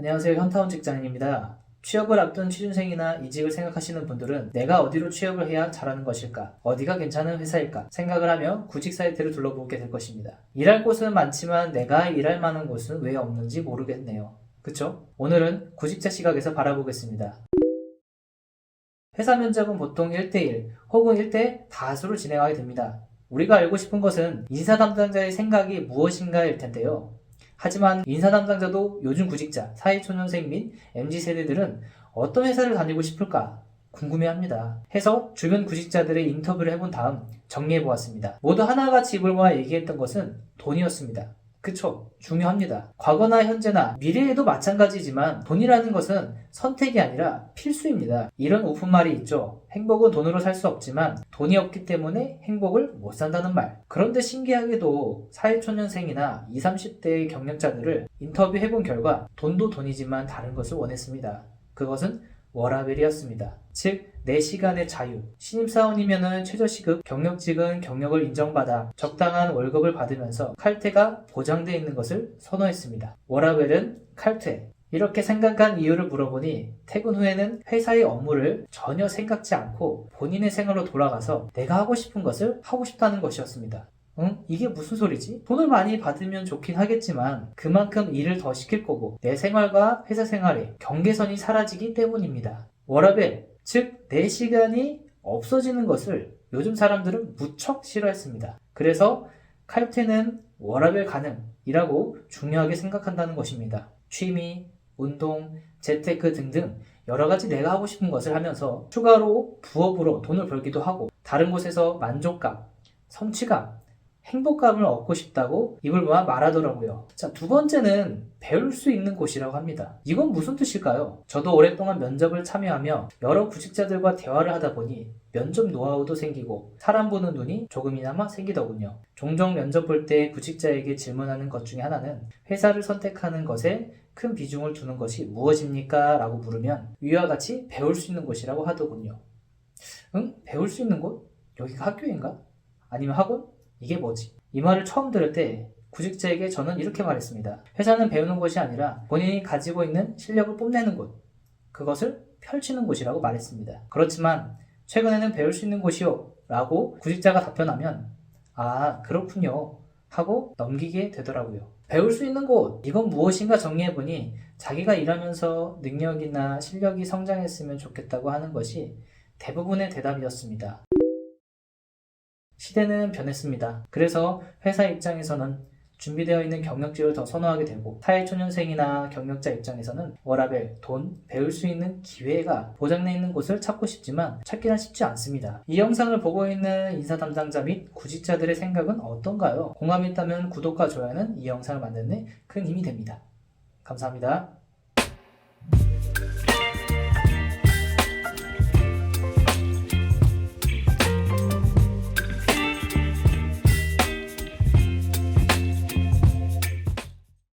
안녕하세요. 현타운 직장인입니다. 취업을 앞둔 취준생이나 이직을 생각하시는 분들은 내가 어디로 취업을 해야 잘하는 것일까? 어디가 괜찮은 회사일까? 생각을 하며 구직 사이트를 둘러보게 될 것입니다. 일할 곳은 많지만 내가 일할 만한 곳은 왜 없는지 모르겠네요. 그쵸? 오늘은 구직자 시각에서 바라보겠습니다. 회사 면접은 보통 1대1 혹은 1대 다수로 진행하게 됩니다. 우리가 알고 싶은 것은 인사 담당자의 생각이 무엇인가일 텐데요. 하지만 인사 담당자도 요즘 구직자, 사회초년생 및 MZ세대들은 어떤 회사를 다니고 싶을까 궁금해합니다. 해서 주변 구직자들의 인터뷰를 해본 다음 정리해보았습니다. 모두 하나같이 모아 얘기했던 것은 돈이었습니다. 그쵸. 중요합니다. 과거나 현재나 미래에도 마찬가지지만 돈이라는 것은 선택이 아니라 필수입니다. 이런 오픈말이 있죠. 행복은 돈으로 살 수 없지만 돈이 없기 때문에 행복을 못 산다는 말. 그런데 신기하게도 사회초년생이나 20, 30대의 경력자들을 인터뷰해본 결과 돈도 돈이지만 다른 것을 원했습니다. 그것은 워라벨이었습니다. 즉, 내 시간의 자유. 신입사원이면은 최저시급, 경력직은 경력을 인정받아 적당한 월급을 받으면서 칼퇴가 보장되어 있는 것을 선호했습니다. 워라벨은 칼퇴. 이렇게 생각한 이유를 물어보니 퇴근 후에는 회사의 업무를 전혀 생각지 않고 본인의 생활로 돌아가서 내가 하고 싶은 것을 하고 싶다는 것이었습니다. 응? 이게 무슨 소리지? 돈을 많이 받으면 좋긴 하겠지만 그만큼 일을 더 시킬 거고 내 생활과 회사 생활의 경계선이 사라지기 때문입니다. 워라벨, 즉 내 시간이 없어지는 것을 요즘 사람들은 무척 싫어했습니다. 그래서 칼퇴는 워라벨 가능이라고 중요하게 생각한다는 것입니다. 취미, 운동, 재테크 등등 여러 가지 내가 하고 싶은 것을 하면서 추가로 부업으로 돈을 벌기도 하고 다른 곳에서 만족감, 성취감, 행복감을 얻고 싶다고 입을 모아 말하더라고요. 자, 두 번째는 배울 수 있는 곳이라고 합니다. 이건 무슨 뜻일까요? 저도 오랫동안 면접을 참여하며 여러 구직자들과 대화를 하다 보니 면접 노하우도 생기고 사람 보는 눈이 조금이나마 생기더군요. 종종 면접 볼 때 구직자에게 질문하는 것 중에 하나는 회사를 선택하는 것에 큰 비중을 두는 것이 무엇입니까? 라고 물으면 위와 같이 배울 수 있는 곳이라고 하더군요. 응? 배울 수 있는 곳? 여기가 학교인가? 아니면 학원? 이게 뭐지? 이 말을 처음 들을 때 구직자에게 저는 이렇게 말했습니다. 회사는 배우는 곳이 아니라 본인이 가지고 있는 실력을 뽐내는 곳, 그것을 펼치는 곳이라고 말했습니다. 그렇지만 최근에는 배울 수 있는 곳이요 라고 구직자가 답변하면 아 그렇군요 하고 넘기게 되더라고요. 배울 수 있는 곳 이건 무엇인가 정리해보니 자기가 일하면서 능력이나 실력이 성장했으면 좋겠다고 하는 것이 대부분의 대답이었습니다. 시대는 변했습니다. 그래서 회사 입장에서는 준비되어 있는 경력직을 더 선호하게 되고 사회초년생이나 경력자 입장에서는 워라벨, 돈, 배울 수 있는 기회가 보장돼 있는 곳을 찾고 싶지만 찾기는 쉽지 않습니다. 이 영상을 보고 있는 인사 담당자 및 구직자들의 생각은 어떤가요? 공감이 있다면 구독과 좋아요는 이 영상을 만드는 데큰 힘이 됩니다. 감사합니다.